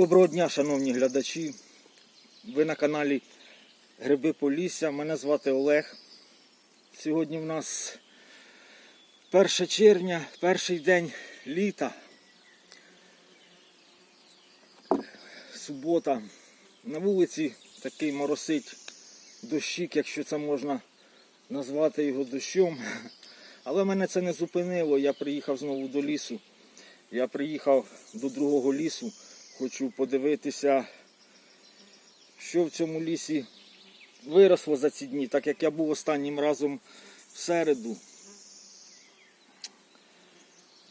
Доброго дня, шановні глядачі. Ви на каналі Гриби Полісся. Мене звати Олег. Сьогодні в нас 1 червня, перший день літа. Субота. На вулиці такий моросить дощик, якщо це можна назвати його дощом. Але мене це не зупинило. Я приїхав знову до лісу. Я приїхав до другого лісу. Хочу подивитися, що в цьому лісі виросло за ці дні, так як я був останнім разом в середу.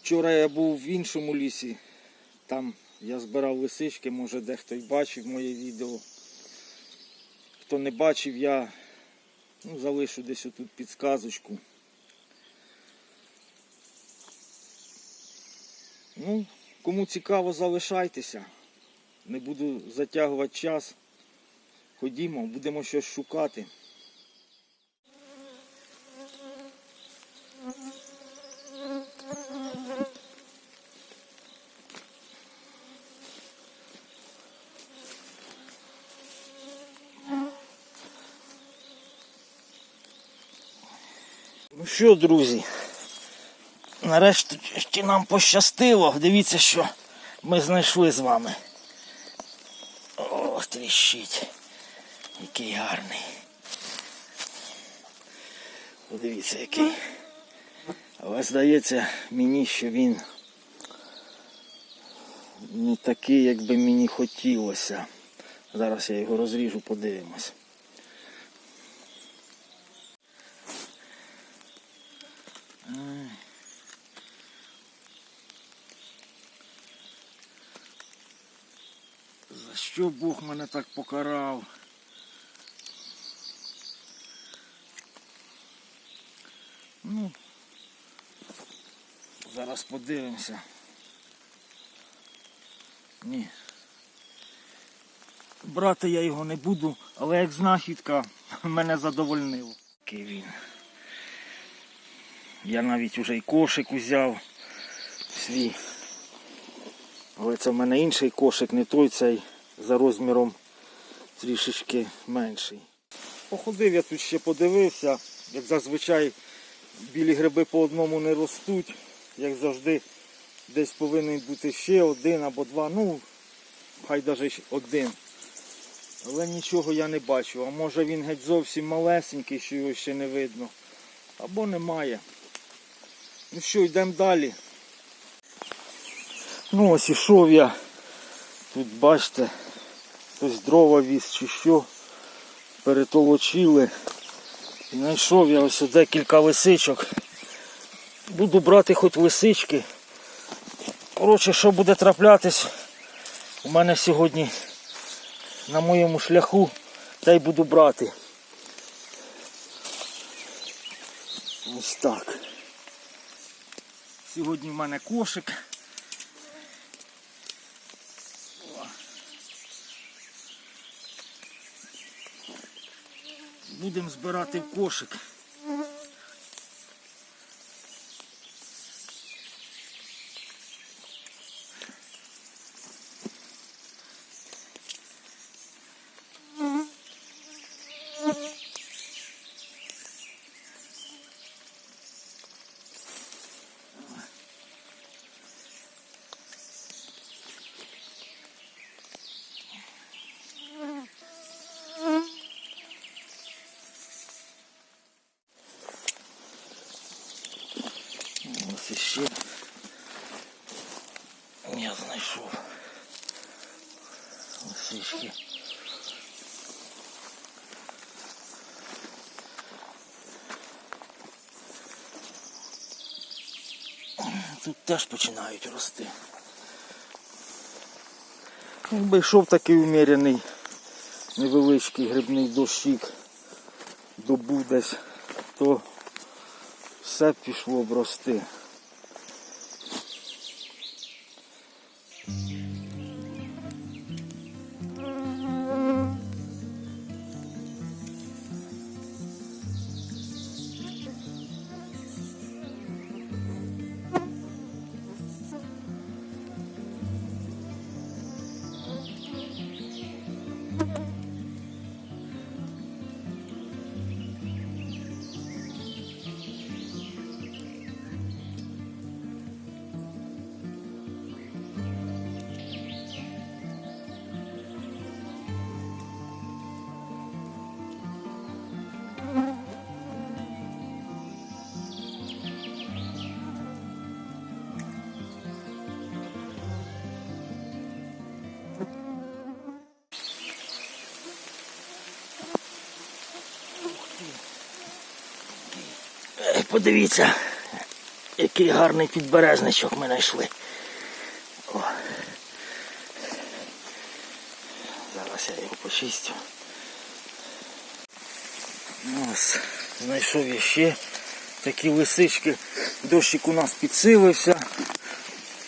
Вчора я був в іншому лісі, там я збирав лисички, може дехто й бачив моє відео. Хто не бачив, я ну, залишу десь отут підсказочку. Ну, кому цікаво, залишайтеся. Не буду затягувати час. Ходімо, будемо щось шукати. Ну що, друзі, нарешті нам пощастило. Дивіться, що ми знайшли з вами. О, тріщить. Який гарний. Подивіться, який. Але здається мені, що він не такий, як би мені хотілося. Зараз я його розріжу, подивимось. За Бог мене так покарав? Ну, зараз подивимося. Ні. Брати я його не буду, але як знахідка мене задовольнило. Який він. Я навіть уже й кошик узяв свій. Але це в мене інший кошик, не той цей за розміром трішечки менший. Походив я тут ще подивився, як зазвичай білі гриби по одному не ростуть. Як завжди, десь повинен бути ще один або два, ну хай навіть один. Але нічого я не бачу. А може він геть зовсім малесенький, що його ще не видно. Або немає. Ну що, йдемо далі. Ну ось ішов я. Тут бачите, хтось дрова віз чи що. Перетолочили. Знайшов я ось декілька лисичок. Буду брати хоч лисички. Коротше, що буде траплятись, у мене сьогодні на моєму шляху, та й буду брати. Ось так. Сьогодні в мене кошик. Будемо збирати в кошик. Ось іще я знайшов лисички. Тут теж починають рости. Якби йшов такий умірений невеличкий грибний дощик добу десь, то все пішло б рости. Подивіться, який гарний підберезничок ми знайшли. О. Зараз я його почистю. Ось, знайшов я ще такі лисички. Дощик у нас підсилився.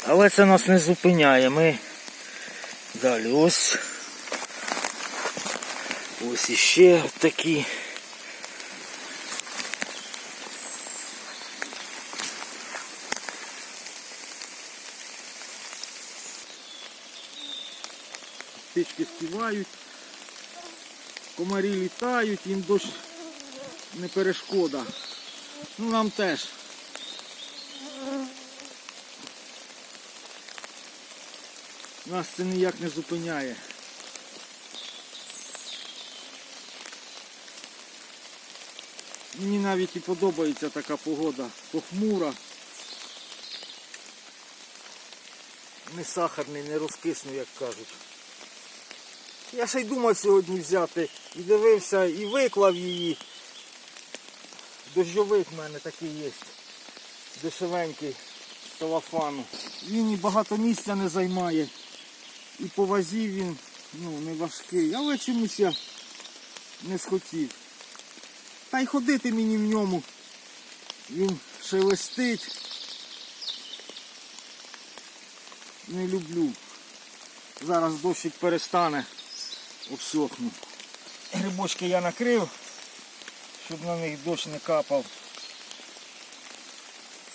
Але це нас не зупиняє. Ми далі ось. Ось іще такі. Птички співають, комарі літають, їм дощ не перешкода. Ну нам теж. Нас це ніяк не зупиняє. Мені навіть і подобається така погода. Похмура. Не сахарний, не розкисну, як кажуть. Я ще й думав сьогодні взяти і дивився, і виклав її. Дощовик в мене такий є. Дешевенький з целофану. Він і багато місця не займає. І по вазі він ну, не важкий. Але чомусь я не схотів. Та й ходити мені в ньому. Він шелестить. Не люблю. Зараз дощик перестане, обсохну. Грибочки я накрив, щоб на них дощ не капав.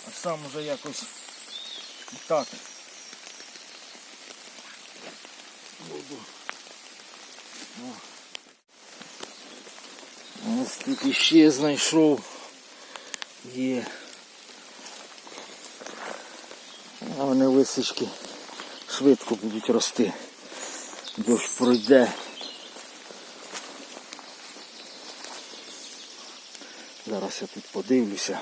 А сам уже якось так буду. Ось тут іще знайшов. Є. А вони лисички швидко будуть рости. Дощ пройде. Зараз я тут подивлюся.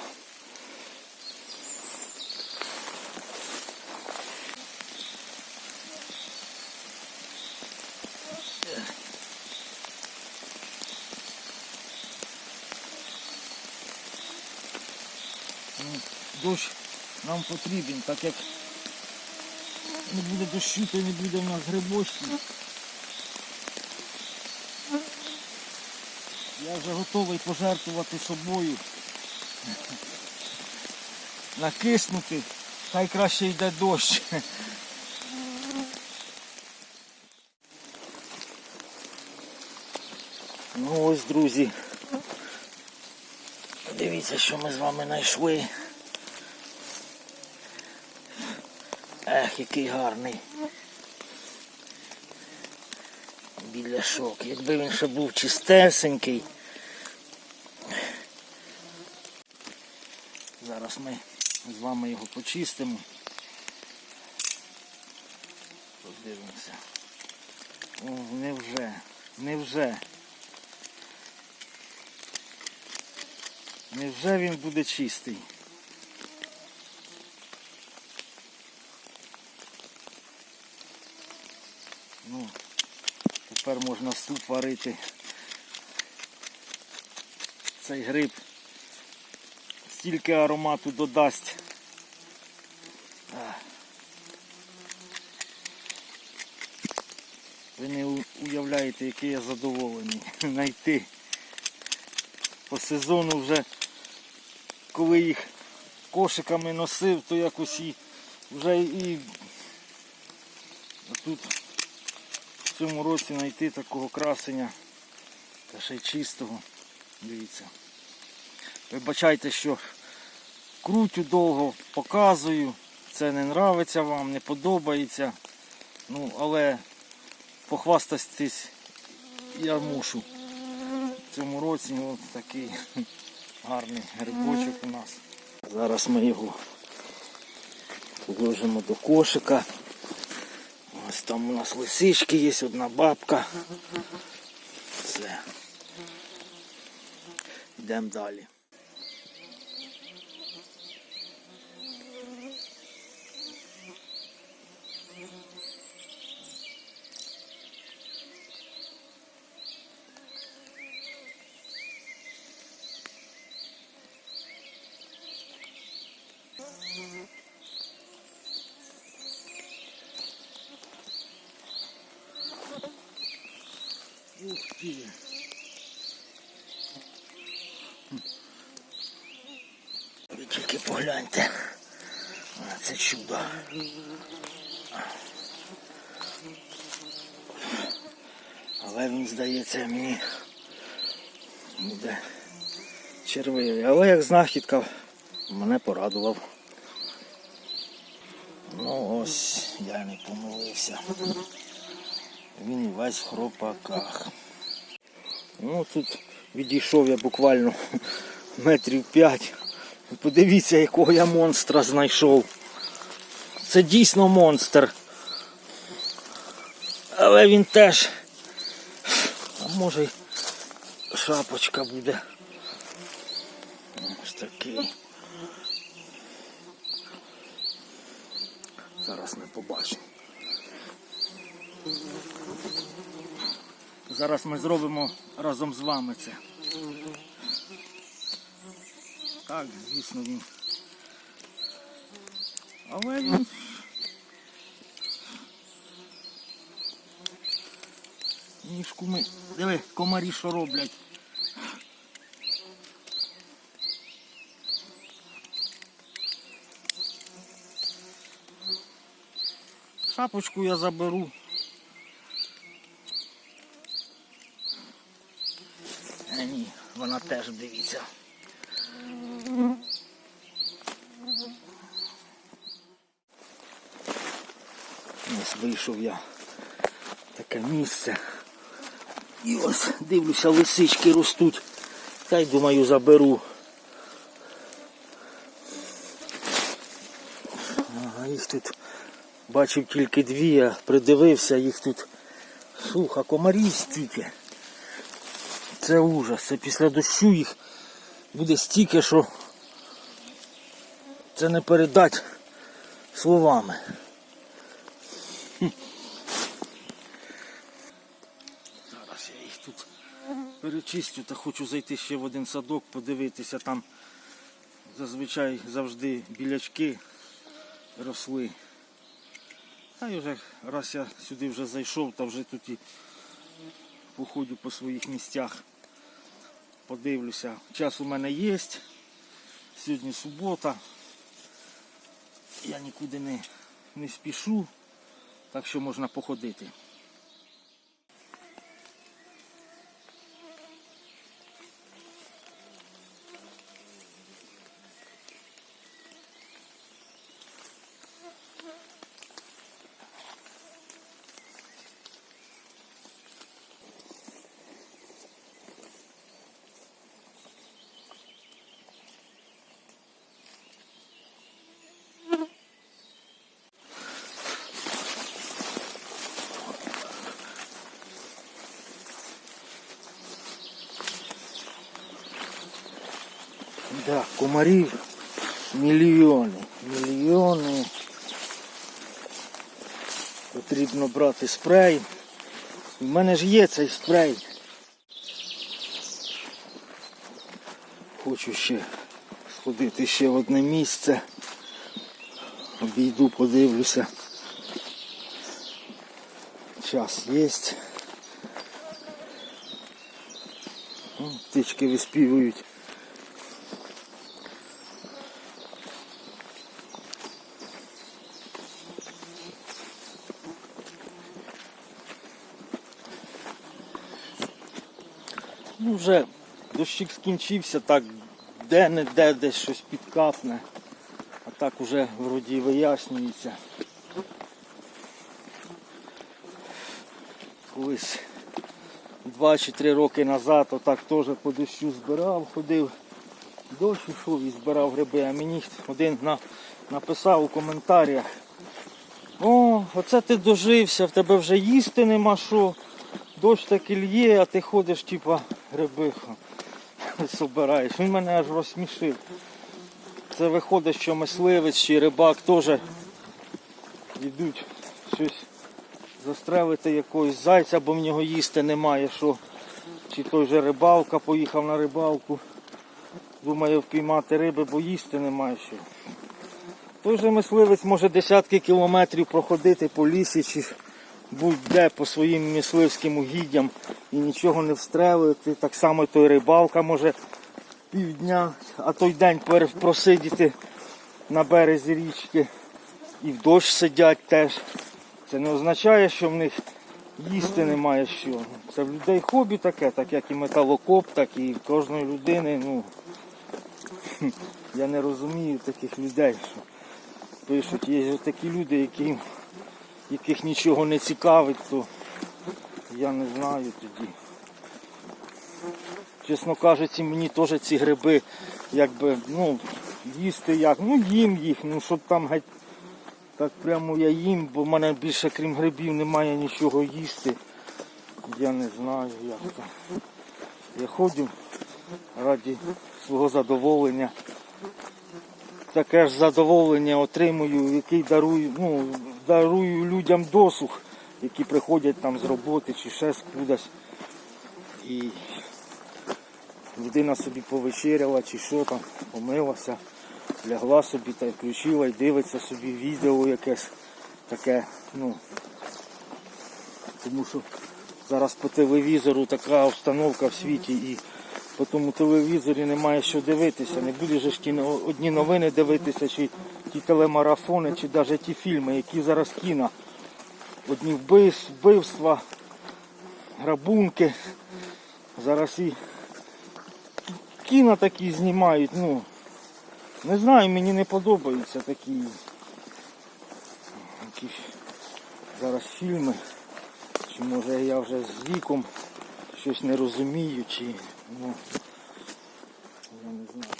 Ну, Дощ нам потрібен, так як не буде дощу, то не буде в нас грибочків. Я вже готовий пожертвувати собою. Накиснути, хай краще йде дощ. Ну ось, друзі. Дивіться, що ми з вами знайшли. Ех, який гарний. Біляшок. Якби він ще був чистесенький. Зараз ми з вами його почистимо. Подивимося. О, невже, невже. Невже він буде чистий? Ну, тепер можна суп варити. Цей гриб стільки аромату додасть. Ви не уявляєте, який я задоволений знайти. По сезону вже, коли їх кошиками носив, то якось і вже і тут в цьому році знайти такого красення та ще й чистого. Дивіться. Вибачайте, що крутю довго, показую. Це не нравиться вам, не подобається. Ну, але похвастатись я мушу. В цьому році ось такий гарний грибочок у нас. Зараз ми його положимо до кошика. Ось там у нас лисички є, одна бабка. Все. Йдемо далі. Ух ти. Ви тільки погляньте. А, Це чудо. Але він здається мені буде червивий. Але як знахідка мене порадував. Ну ось я не помилився. Він весь в хропаках. Ну тут відійшов я буквально метрів п'ять. Подивіться, якого я монстра знайшов. Це дійсно монстр. Але він теж. А може й шапочка буде. Ось такий. Зараз ми побачимо. Зараз ми зробимо разом з вами це. Так, звісно, він. Але він. Ніжку ми. Диви, комарі що роблять. Шапочку я заберу. А ні, вона теж дивіться. Вийшов я таке місце. І ось дивлюся, лисички ростуть. Та й думаю заберу. Ага, їх тут бачив тільки дві, я придивився, їх тут суха, комарів стільки. Це ужас. Це після дощу їх буде стільки, що це не передати словами. Хм. Зараз я їх тут перечистю та хочу зайти ще в один садок, подивитися там зазвичай завжди білячки росли. Та й вже раз я сюди вже зайшов, та вже тут і походю по своїх місцях. Подивлюся. Час у мене є. Сьогодні субота. Я нікуди не, не спішу, так що можна походити. Да, комарів мільйони. Мільйони. Потрібно брати спрей. У мене ж є цей спрей. Хочу ще сходити ще в одне місце. Обійду, подивлюся. Час є. Птички виспівують. Вже дощик скінчився, так де-не-де десь щось підкапне. А так уже вроді вияснюється. Колись два чи три роки назад отак теж по дощу збирав, ходив. Дощ йшов і збирав гриби, а мені один на, написав у коментарях. О, оце ти дожився, в тебе вже їсти нема що. Дощ таки лє, а ти ходиш, типа, гриби собираєш. Він мене аж розсмішив. Це виходить, що мисливець чи рибак теж йдуть щось застрелити якогось зайця, бо в нього їсти немає що. Чи той же рибалка поїхав на рибалку. Думає впіймати риби, бо їсти немає що. Той же мисливець може десятки кілометрів проходити по лісі чи будь-де по своїм мисливським угіддям і нічого не встрелити. Так само той рибалка може півдня, а той день просидіти на березі річки і в дощ сидять теж. Це не означає, що в них їсти немає що. Це в людей хобі таке, так як і металокоп, так і в кожної людини. Ну, я не розумію таких людей, що пишуть, є такі люди, які, яких нічого не цікавить, то я не знаю тоді. Чесно кажучи, мені теж ці гриби, якби, ну, їсти як, ну їм їх, ну щоб там геть так прямо я їм, бо в мене більше крім грибів немає нічого їсти. Я не знаю як там. Я ходжу раді свого задоволення. Таке ж задоволення отримую, який дарую, ну, дарую людям досуг, які приходять там з роботи чи ще з кудись. І людина собі повечеряла чи що там, помилася, лягла собі та й включила і дивиться собі відео якесь таке, ну. Тому що зараз по телевізору така обстановка в світі і по тому телевізорі немає що дивитися. Не будеш ж ті одні новини дивитися, чи ті телемарафони, чи навіть ті фільми, які зараз кіно. Одні вбивс- вбивства, грабунки. Зараз і кіно такі знімають, ну. Не знаю, мені не подобаються такі, такі зараз фільми. Чи може я вже з віком щось не розумію, чи ну я не знаю.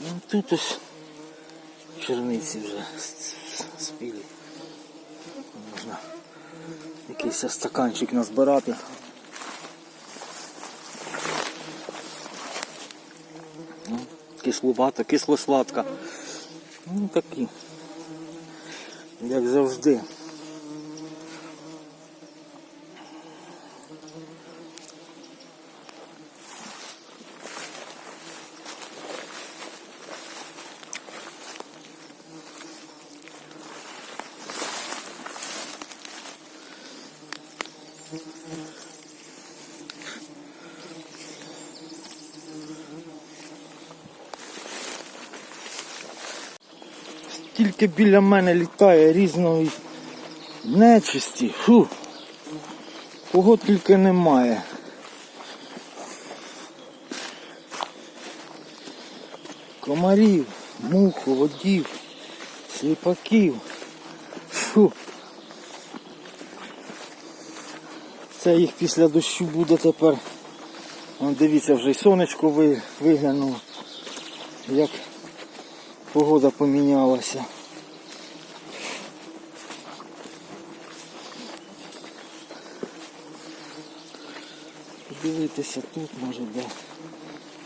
Ну, тут ось черниці вже с- с- спілі. Якийсь стаканчик назбирати. Ну, Кисловата, кисло-сладка. Ну такі. Як завжди. Тільки біля мене літає різної нечисті. Фу. Кого тільки немає. Комарів, мух, водів, сліпаків. Фу. Це їх після дощу буде тепер. Дивіться, вже й сонечко виглянуло. Як погода помінялася. Подивитися тут, може, де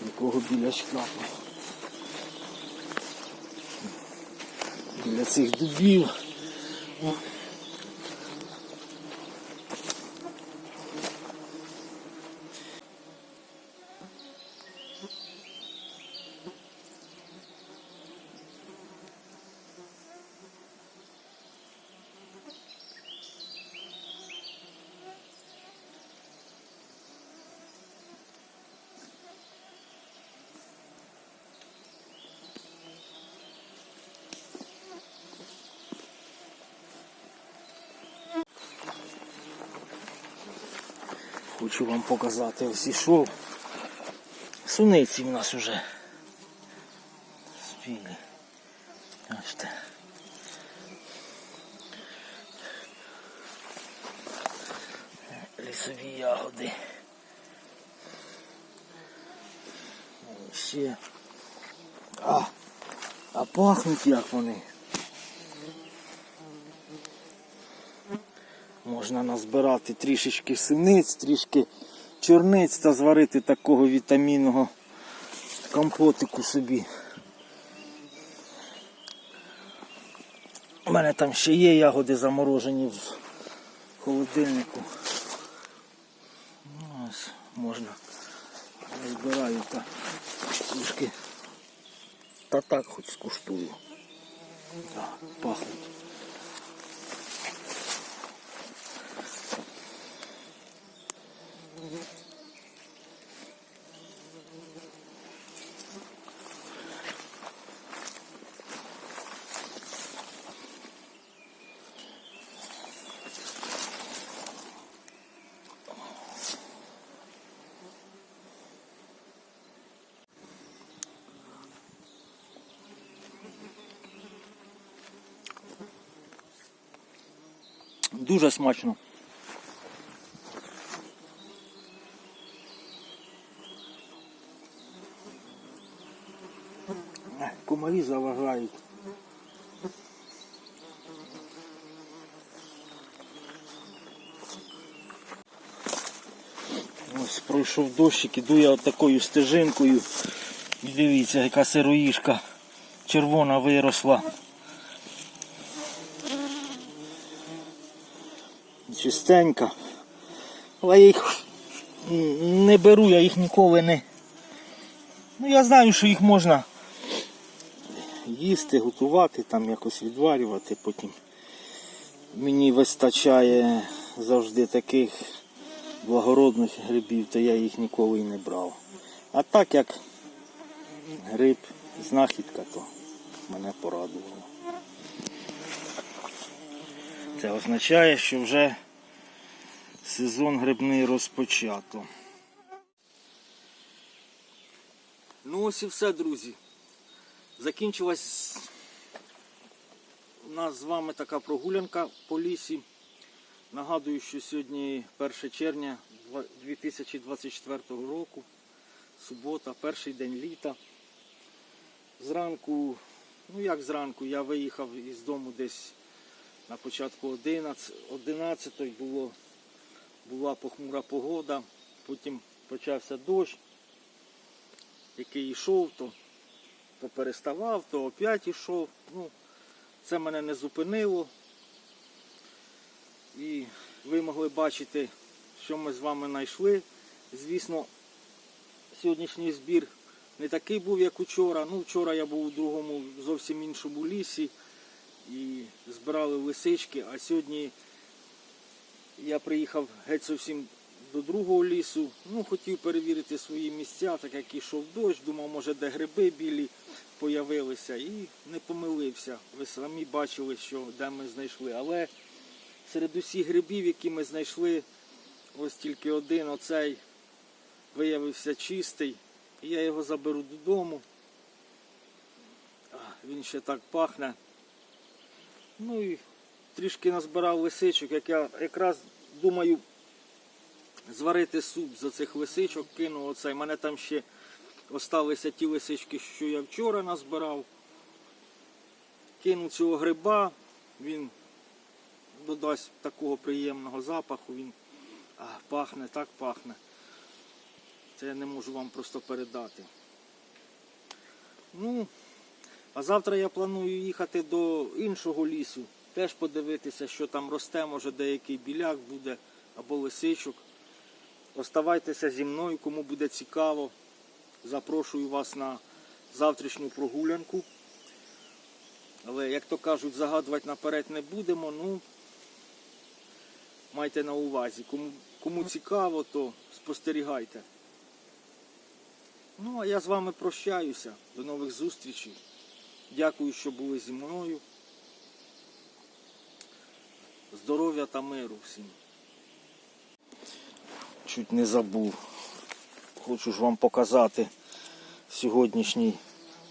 якого біля шкафу. Біля цих дубів. Хочу вам показати ось ішов. Суниці в нас уже спілі. Бачите. Лісові ягоди. Ще. А, а пахнуть як вони. Можна назбирати трішечки синиць, трішки чорниць та зварити такого вітамінного компотику собі. У мене там ще є ягоди заморожені в холодильнику. Ну, Ось можна. Я збираю та трішки. Та так хоч скуштую. Так, пахнуть. Дуже смачно. Ех, Комарі заважають. Ось пройшов дощик, іду я от такою стежинкою. Дивіться, яка сироїшка червона виросла. чистенька. Але я їх не беру, я їх ніколи не. Ну я знаю, що їх можна їсти, готувати, там якось відварювати потім. Мені вистачає завжди таких благородних грибів, то я їх ніколи і не брав. А так як гриб знахідка, то мене порадувало. Це означає, що вже сезон грибний розпочато. Ну ось і все, друзі. Закінчилась у нас з вами така прогулянка по лісі. Нагадую, що сьогодні 1 червня 2024 року, субота, перший день літа. Зранку, ну як зранку, я виїхав із дому десь на початку 11, 11 було, була похмура погода, потім почався дощ, який йшов, то, то переставав, то опять йшов. Ну, це мене не зупинило. І ви могли бачити, що ми з вами знайшли. Звісно, сьогоднішній збір не такий був, як учора. Ну, вчора я був у другому зовсім іншому лісі і збирали лисички, а сьогодні я приїхав геть зовсім до другого лісу. Ну, хотів перевірити свої місця, так як ішов дощ, думав, може де гриби білі появилися і не помилився. Ви самі бачили, що де ми знайшли. Але серед усіх грибів, які ми знайшли, ось тільки один оцей виявився чистий. І я його заберу додому. Він ще так пахне. Ну і трішки назбирав лисичок, як я якраз думаю зварити суп з цих лисичок, кину оцей. У мене там ще осталися ті лисички, що я вчора назбирав. Кину цього гриба, він додасть такого приємного запаху, він а, пахне, так пахне. Це я не можу вам просто передати. Ну, а завтра я планую їхати до іншого лісу, теж подивитися, що там росте, може деякий біляк буде або лисичок. Оставайтеся зі мною, кому буде цікаво. Запрошую вас на завтрашню прогулянку. Але, як то кажуть, загадувати наперед не будемо. Ну, майте на увазі. Кому, кому цікаво, то спостерігайте. Ну, а я з вами прощаюся. До нових зустрічей. Дякую, що були зі мною. Здоров'я та миру всім. Чуть не забув. Хочу ж вам показати сьогоднішній.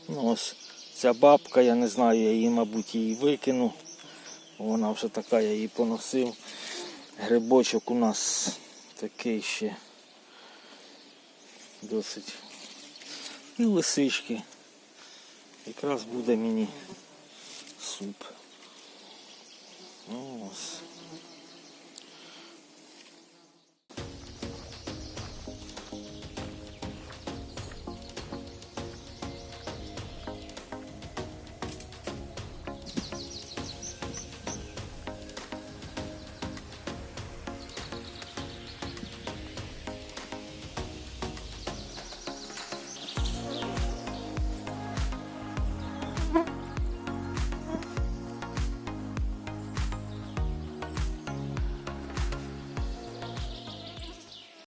Ну, ось ця бабка, я не знаю, я її, мабуть, її викину. Вона вже така, я її поносив. Грибочок у нас такий ще досить. І лисички. Якраз буде мені суп. Ну, ось.